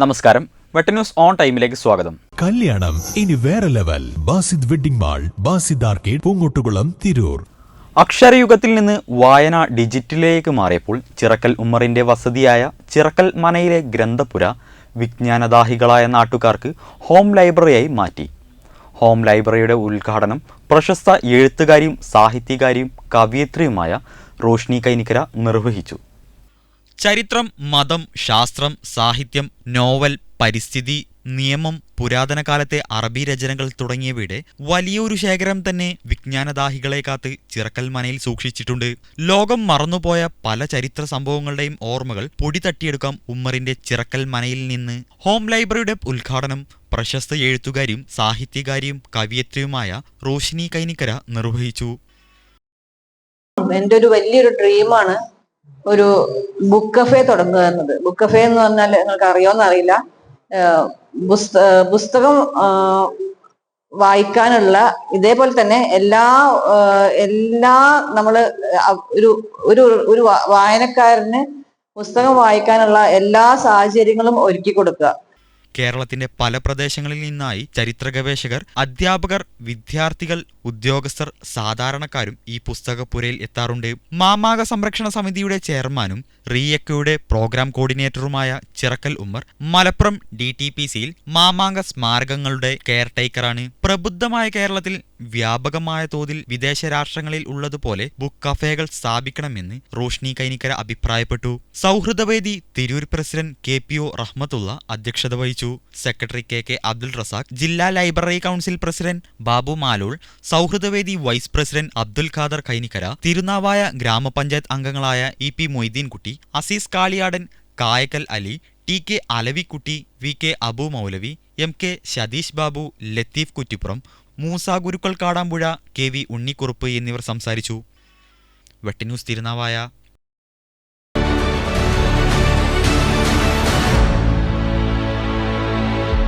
നമസ്കാരം. വെട്ടന്യൂസ് ഓൺ ടൈമിലേക്ക് സ്വാഗതം. കല്യാണം ഇനി വേറെ level. Basid wedding mall Basid arcade Poongottukulam Tirur. അക്ഷരയുഗത്തിൽ നിന്ന് വായന ഡിജിറ്റലിലേക്ക് മാറിയപ്പോൾ ചിറക്കൽ ഉമ്മറിന്റെ വസതിയായ ചിറക്കൽ മനയിലെ ഗ്രന്ഥപുര വിജ്ഞാനദാഹികളായ നാട്ടുകാർക്ക് ഹോം ലൈബ്രറിയായി മാറ്റി. ഹോം ലൈബ്രറിയുടെ ഉദ്ഘാടനം പ്രശസ്ത എഴുത്തുകാരിയും സാഹിത്യകാരിയും കവിയത്രിയുമായ റോഷ്നി കൈനിക്കര നിർവഹിച്ചു. ചരിത്രം മതം ശാസ്ത്രം സാഹിത്യം നോവൽ പരിസ്ഥിതി നിയമം പുരാതന കാലത്തെ അറബി രചനകൾ തുടങ്ങിയവയുടെ വലിയൊരു ശേഖരം തന്നെ വിജ്ഞാനദാഹികളെ കാത്ത് ചിറക്കൽ മനയിൽ സൂക്ഷിച്ചിട്ടുണ്ട്. ലോകം മറന്നുപോയ പല ചരിത്ര സംഭവങ്ങളുടെയും ഓർമ്മകൾ പൊടി തട്ടിയെടുക്കാം ഉമ്മറിന്റെ ചിറക്കൽ മനയിൽ നിന്ന്. ഹോം ലൈബ്രറിയുടെ ഉദ്ഘാടനം പ്രശസ്ത എഴുത്തുകാരിയും സാഹിത്യകാരിയും കവിയത്രിയുമായ റോഷിനി കൈനിക്കര നിർവഹിച്ചു. എന്റെ ഒരു വലിയൊരു ഡ്രീമാണ് ഒരു ബുക്ക് കഫേ തുടങ്ങുക എന്നത് ബുക്ക് കഫേ എന്ന് പറഞ്ഞാൽ നിങ്ങൾക്ക് അറിയോന്ന് അറിയില്ല. പുസ്തകം വായിക്കാനുള്ള ഇതേപോലെ തന്നെ എല്ലാ എല്ലാ നമ്മൾ ഒരു ഒരു ഒരു വായനക്കാരന് പുസ്തകം വായിക്കാനുള്ള എല്ലാ സാഹചര്യങ്ങളും ഒരുക്കി കൊടുക്കുക. കേരളത്തിന്റെ പല പ്രദേശങ്ങളിൽ നിന്നായി ചരിത്ര ഗവേഷകർ അധ്യാപകർ വിദ്യാർത്ഥികൾ ഉദ്യോഗസ്ഥർ സാധാരണക്കാരും ഈ പുസ്തകപ്പുരയിൽ എത്താറുണ്ട്. മാമാക സംരക്ഷണ സമിതിയുടെ ചെയർമാനും റീയക്കയുടെ programme കോർഡിനേറ്ററുമായ Chirakkal Ummer Malappuram D T P സിയിൽ മാമാങ്ക സ്മാരകങ്ങളുടെ കെയർടേക്കറാണ്. പ്രബുദ്ധമായ കേരളത്തിൽ വ്യാപകമായ തോതിൽ വിദേശ രാഷ്ട്രങ്ങളിൽ ഉള്ളതുപോലെ ബുക്ക് കഫേകൾ സ്ഥാപിക്കണമെന്ന് റോഷ്നി കൈനിക്കര അഭിപ്രായപ്പെട്ടു. സൗഹൃദവേദി Tirur president K P O Rahmathulla അധ്യക്ഷത വഹിച്ചു. Secretary K K Abdul Razak ജില്ലാ library council president Babu Malool സൗഹൃദവേദി vice president Abdul Khader Kainikkara Thirunavaya ഗ്രാമപഞ്ചായത്ത് അംഗങ്ങളായ E P Moideenkutty Azeez Kaliyadan Kayakkal Ali T K Alavikutty V K Abu Moulavi M K Satheesh Babu Latheef Kuttippuram Moosa Gurukkal Kadampuzha K V Unnikkurup എന്നിവർ സംസാരിച്ചു. വെട്ടിന്യൂസ് തിരുനാവായ